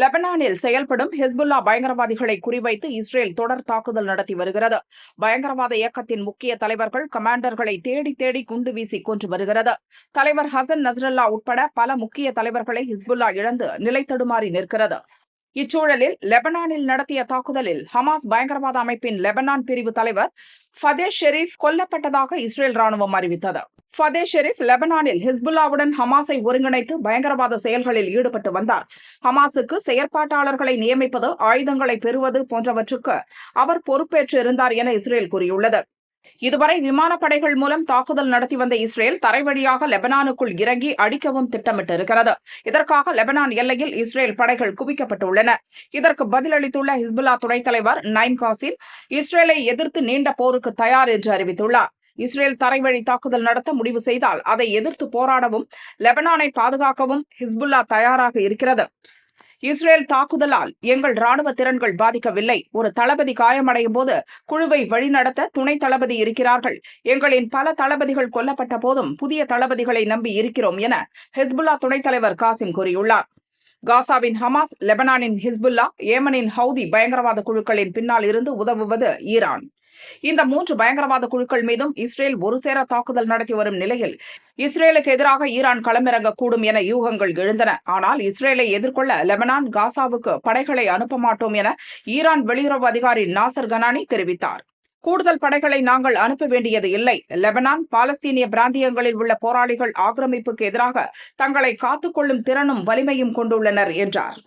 லெபனானில் செயல்படும் ஹிஸ்புல்லா பயங்கரவாதிகளை குறிவைத்து இஸ்ரேல் தொடர் தாக்குதல் நடத்தி வருகிறது. பயங்கரவாத இயக்கத்தின் முக்கிய தலைவர்கள் கமாண்டர்களை தேடி தேடி குண்டு வீசி கொன்று வருகிறது. தலைவர் ஹசன் நஸ்ரல்லா உட்பட பல முக்கிய தலைவர்களை ஹிஸ்புல்லா இழந்து நிலைத்தடுமாறி நிற்கிறது. இச்சூழலில் லெபனானில் நடத்திய தாக்குதலில் ஹமாஸ் பயங்கரவாத அமைப்பின் லெபனான் பிரிவு தலைவர் ஃபதே ஷெரீப் கொல்லப்பட்டதாக இஸ்ரேல் ராணுவம் அறிவித்தது. ஃபதே ஷெரீப் லெபனானில் ஹிஸ்புல்லாவுடன் ஹமாஸை ஒருங்கிணைத்து பயங்கரவாத செயல்களில் ஈடுபட்டு வந்தார். ஹமாஸுக்கு செயற்பாட்டாளர்களை நியமிப்பது ஆயுதங்களை பெறுவது போன்றவற்றுக்கு அவர் பொறுப்பேற்று இருந்தார் என இஸ்ரேல் கூறியுள்ளது. இதுவரை விமானப்படைகள் மூலம் தாக்குதல் நடத்தி வந்த இஸ்ரேல் தரைவழியாக லெபனானுக்குள் இறங்கி அடிக்கவும் திட்டமிட்டிருக்கிறது. இதற்காக லெபனான் எல்லையில் இஸ்ரேல் படைகள் குவிக்கப்பட்டுள்ளன. இதற்கு பதிலளித்துள்ள ஹிஸ்புல்லா துணைத் தலைவர் நைம் காசிம் இஸ்ரேலை எதிர்த்து நீண்ட போருக்கு தயார் என்று அறிவித்துள்ளார். இஸ்ரேல் தரைவழி தாக்குதல் நடத்த முடிவு செய்தால் அதை எதிர்த்து போராடவும் லெபனானை பாதுகாக்கவும் ஹிஸ்புல்லா தயாராக இருக்கிறது. இஸ்ரேல் தாக்குதலால் எங்கள் ராணுவ திறன்கள் பாதிக்கவில்லை. ஒரு தளபதி காயமடையும் போது குழுவை வழிநடத்த துணை தளபதி இருக்கிறார்கள். எங்களின் பல தளபதிகள் கொல்லப்பட்ட போதும் புதிய தளபதிகளை நம்பி இருக்கிறோம் என ஹிஸ்புல்லா துணைத் தலைவர் காசிம் கூறியுள்ளார். காசாவின் ஹமாஸ் லெபனானின் ஹிஸ்புல்லா ஏமனின் ஹவுதி பயங்கரவாத குழுக்களின் பின்னால் இருந்து உதவுவது ஈரான். இந்த மூன்று பயங்கரவாத குழுக்கள் மீதும் இஸ்ரேல் ஒருசேர தாக்குதல் நடத்தி வரும் நிலையில் இஸ்ரேலுக்கு எதிராக ஈரான் களமிறங்கக்கூடும் என யூகங்கள் எழுந்தன. ஆனால் இஸ்ரேலை எதிர்கொள்ள லெபனான் காசாவுக்கு படைகளை அனுப்ப மாட்டோம் என ஈரான் வெளியுறவு அதிகாரி நாசர் கனானி தெரிவித்தார். கூடுதல் படைகளை நாங்கள் அனுப்ப வேண்டியது இல்லை. லெபனான் பாலஸ்தீனிய பிராந்தியங்களில் உள்ள போராளிகள் ஆக்கிரமிப்புக்கு எதிராக தங்களை காத்துக்கொள்ளும் திறனும் வலிமையும் கொண்டுள்ளனர் என்றார்.